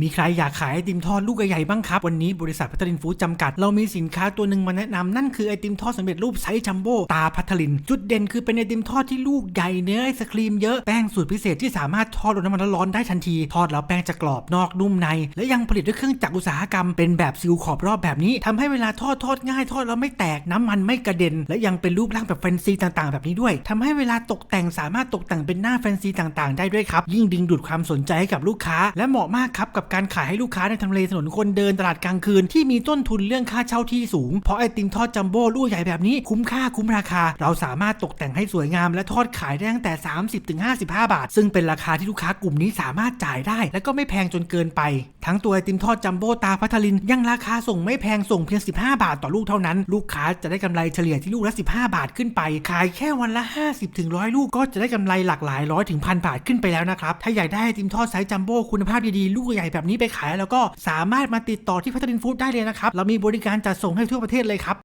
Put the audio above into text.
มีใครอยากขายไอติมทอดลูกใหญ่ๆบ้างครับ วันนี้บริษัทพัทลินฟู้ดจำกัด เรามีสินค้าตัวหนึ่งมาแนะนำนั่นคือไอติมทอดสำเร็จรูปไซส์จัมโบ้ตาพัทลิน จุดเด่นคือเป็นไอติมทอดที่ลูกใหญ่เนื้อไอศครีมเยอะ แป้งสูตรพิเศษที่สามารถทอดบนน้ำมันร้อนได้ทันที ทอดแล้วแป้งจะกรอบนอกนุ่มใน และยังผลิตด้วยเครื่องจักรอุตสาหกรรมเป็นแบบซิลขอบรอบแบบนี้ทำให้เวลาทอดทอดง่ายทอดแล้วไม่แตกน้ำมันไม่กระเด็น และยังเป็นรูปร่างแบบแฟนซีต่างๆ แบบนี้ด้วยทำให้เวลาตกแต่งสามารถตกแต่งเป็นหน้าแฟนซีต่างๆ ได้ด้วยครับยิ่งดึงดูดความสนใจให้กับลูกค้า และเหมาะมากครับกับการขายให้ลูกค้าในทำเลถนนคนเดินตลาดกลางคืนที่มีต้นทุนเรื่องค่าเช่าที่สูง เพราะไอติมทอดจัมโบ้ลูกใหญ่แบบนี้คุ้มค่าคุ้มราคา เราสามารถตกแต่งให้สวยงามและทอดขายได้ตั้งแต่ 30-55 บาท ซึ่งเป็นราคาที่ลูกค้ากลุ่มนี้สามารถจ่ายได้ และก็ไม่แพงจนเกินไป ทั้งตัวไอติมทอดจัมโบ้ตาพัทลินยังราคาส่งไม่แพงส่งเพียง 15 บาทต่อลูกเท่านั้น ลูกค้าจะได้กำไรเฉลี่ยที่ลูกละ 15 บาทขึ้นไป ขายแค่วันละ 50ถึง100ลูกก็จะได้กำไรหลากหลายร้อยถึงพันบาทขึ้นไปแล้วนะครับถ้าอยากได้ไอติมทอดไซส์จัมโบ้คุณภาพดีๆลูกใหญ่แบบนี้ไปขาย แล้วก็สามารถมาติดต่อที่พัทรินฟู้ดได้เลยนะครับเรามีบริการจัดส่งให้ทั่วประเทศเลยครับ